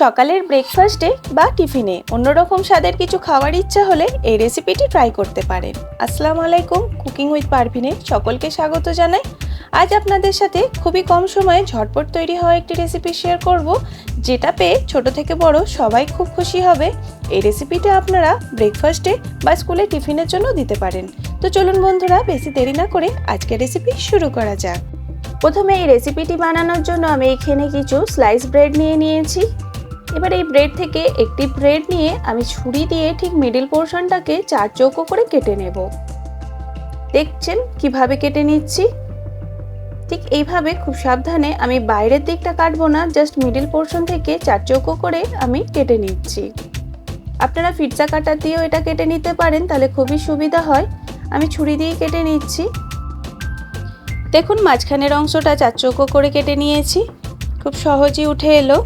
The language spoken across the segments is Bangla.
সকালের ব্রেকফাস্টে বা টিফিনে অন্যরকম স্বাদের কিছু খাওয়ার ইচ্ছা হলে এই রেসিপিটি ট্রাই করতে পারেন। আসসালামু আলাইকুম কুকিং উইথ পারভিনে সকলকে স্বাগত জানাই। আজ আপনাদের সাথে খুবই কম সময়ে ঝটপট তৈরি হওয়া একটি রেসিপি শেয়ার করব, যেটা পেয়ে ছোট থেকে বড় সবাই খুব খুশি হবে। এই রেসিপিটা আপনারা ব্রেকফাস্টে বা স্কুলে টিফিনের জন্য দিতে পারেন। তো চলুন বন্ধুরা, বেশি দেরি না করে আজকের রেসিপি শুরু করা যাক। প্রথমে এই রেসিপিটি বানানোর জন্য আমি এখানে কিছু স্লাইস ব্রেড নিয়ে নিয়েছি। এবার এই ব্রেড থেকে একটি ব্রেড নিয়ে আমি ছুরি দিয়ে ঠিক মিডিল পোর্শনটাকে চার চৌকো করে কেটে নেব। দেখছেন কীভাবে কেটে নিচ্ছি? ঠিক এইভাবে খুব সাবধানে আমি বাইরের দিকটা কাটবো না জাস্ট মিডিল পোর্শন থেকে চার চৌকো করে আমি কেটে নিচ্ছি। আপনারা ফিটসা কাটার দিয়েও এটা কেটে নিতে পারেন, তাহলে খুবই সুবিধা হয়। আমি ছুরি দিয়ে কেটে নিচ্ছি। দেখুন, মাঝখানের অংশটা চার চৌকো করে কেটে নিয়েছি। খুব সহজেই উঠে এলো।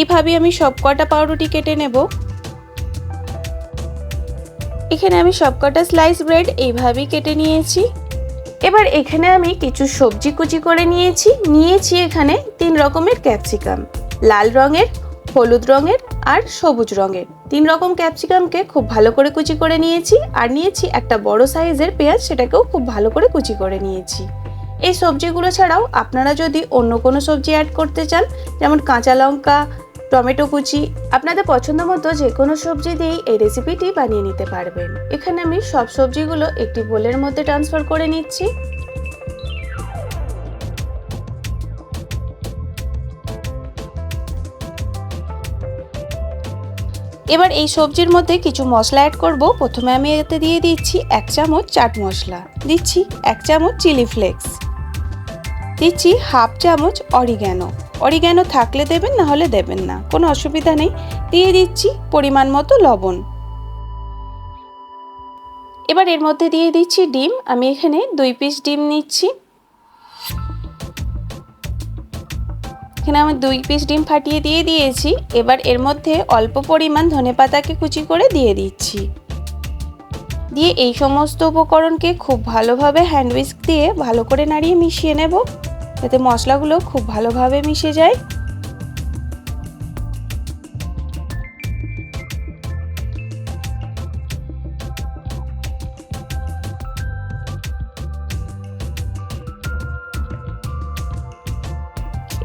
এইভাবে আমি সব কটা পাউরুটি কেটে নেব। এখানে আমি সব কটা স্লাইস ব্রেড এইভাবেই কেটে নিয়েছি। এবার এখানে আমি কিছু সবজি কুচি করে নিয়েছি। নিয়েছি এখানে তিন রকমের ক্যাপসিকাম লাল রঙের, হলুদ রঙের আর সবুজ রঙের। তিন রকম ক্যাপসিকামকে খুব ভালো করে কুচি করে নিয়েছি। আর নিয়েছি একটা বড় সাইজের পেঁয়াজ, সেটাকেও খুব ভালো করে কুচি করে নিয়েছি। এই সবজিগুলো ছাড়াও আপনারা যদি অন্য কোনো সবজি অ্যাড করতে চান, যেমন কাঁচা লঙ্কা, টমেটো কুচি, আপনাদের পছন্দ মতো যে কোনো সবজি দিয়েই এই রেসিপিটি বানিয়ে নিতে পারবেন। এখানে আমি সব সবজিগুলো একটি বোলের মধ্যে ট্রান্সফার করে নিচ্ছি। এবার এই সবজির মধ্যে কিছু মশলা অ্যাড করব। প্রথমে আমি এতে দিয়ে দিচ্ছি এক চামচ চাট মশলা। দিচ্ছি এক চামচ চিলি ফ্লেক্স দিচ্ছি হাফ চামচ অরিগ্যানো। অরিগ্যানো থাকলে দেবেন না হলে দেবেন না। কোনো অসুবিধা নেই। দিয়ে দিচ্ছি পরিমাণ মতো লবণ। এবার এর মধ্যে দিয়ে দিচ্ছি ডিম। আমি এখানে দুই পিস ডিম নিচ্ছি। এখানে আমি দুই পিস ডিম ফাটিয়ে দিয়ে দিয়েছি। এবার এর মধ্যে অল্প পরিমাণ ধনে পাতাকে কুচি করে দিয়ে দিচ্ছি। দিয়ে এই সমস্ত উপকরণকে খুব ভালোভাবে হ্যান্ড উইস্ক দিয়ে ভালো করে নাড়িয়ে মিশিয়ে নেব। যাতে মশলাগুলো খুব ভালোভাবে মিশে যায়।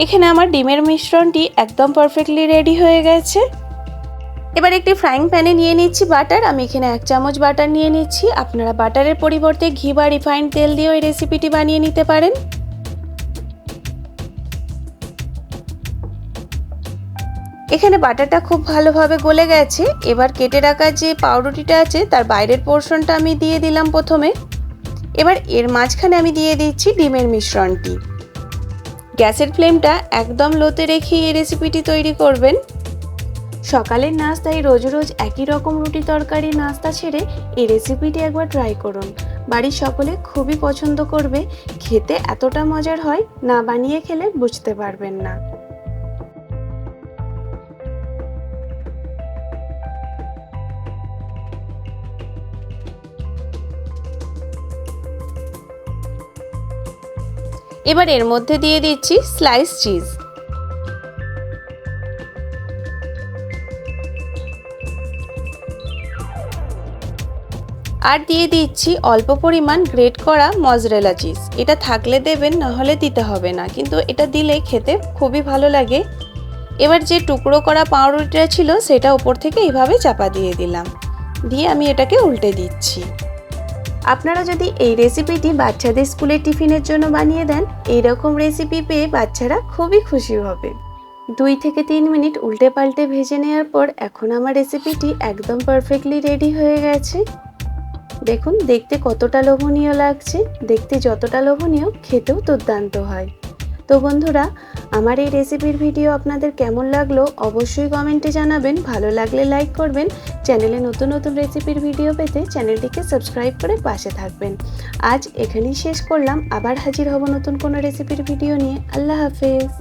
এখানে আমার ডিমের মিশ্রণটি একদম পারফেক্টলি রেডি হয়ে গেছে। এবার একটি ফ্রাইং প্যানে নিয়ে নিচ্ছি বাটার আমি এখানে এক চামচ বাটার নিয়ে নিচ্ছি। আপনারা বাটারের পরিবর্তে ঘি বা রিফাইন্ড তেল দিয়েও এই রেসিপিটি বানিয়ে নিতে পারেন। এখানে বাটারটা খুব ভালোভাবে গলে গেছে। এবার কেটে রাখা যে পাউরুটিটা আছে, তার বাইরের পোর্শনটা আমি দিয়ে দিলাম প্রথমে। এবার এর মাঝখানে আমি দিয়ে দিচ্ছি ডিমের মিশ্রণটি। গ্যাসের ফ্লেমটা একদম লোতে রেখে এই রেসিপিটি তৈরি করবেন। সকালের নাস্তায় রোজ রোজ একই রকম রুটি তরকারি নাস্তা ছেড়ে এই রেসিপিটি একবার ট্রাই করুন। বাড়ির সকলে খুবই পছন্দ করবে। খেতে এতটা মজার হয়, না বানিয়ে খেলে বুঝতে পারবেন না। এবার এর মধ্যে দিয়ে দিচ্ছি স্লাইস চিজ আর দিয়ে দিচ্ছি অল্প পরিমাণ গ্রেট করা মজরেলা চিজ এটা থাকলে দেবেন, না হলে দিতে হবে না। কিন্তু এটা দিলে খেতে খুবই ভালো লাগে। এবার যে টুকরো করা পাউরুটিটা ছিল, সেটা উপর থেকে এইভাবে চাপা দিয়ে দিলাম। দিয়ে আমি এটাকে উল্টে দিচ্ছি। আপনারা যদি এই রেসিপিটি বাচ্চাদের স্কুলের টিফিনের জন্য বানিয়ে দেন এই রকম রেসিপি পেয়ে বাচ্চারা খুবই খুশি হবে। দুই থেকে তিন মিনিট উল্টে পাল্টে ভেজে নেওয়ার পর এখন আমার রেসিপিটি একদম পারফেক্টলি রেডি হয়ে গেছে। দেখুন, দেখতে কতটা লোভনীয় লাগছে। দেখতে যতটা লোভনীয়, খেতেও দুর্দান্ত হয়। তো বন্ধুরা, আমার এই রেসিপির ভিডিও আপনাদের কেমন লাগল অবশ্যই কমেন্টে জানাবেন। ভালো লাগলে লাইক করবেন। চ্যানেলে নতুন নতুন রেসিপির ভিডিও পেতে চ্যানেলটিকে সাবস্ক্রাইব করে পাশে থাকবেন। আজ এখানেই শেষ করলাম। আবার হাজির হব নতুন কোনো রেসিপির ভিডিও নিয়ে। আল্লাহ হাফেজ।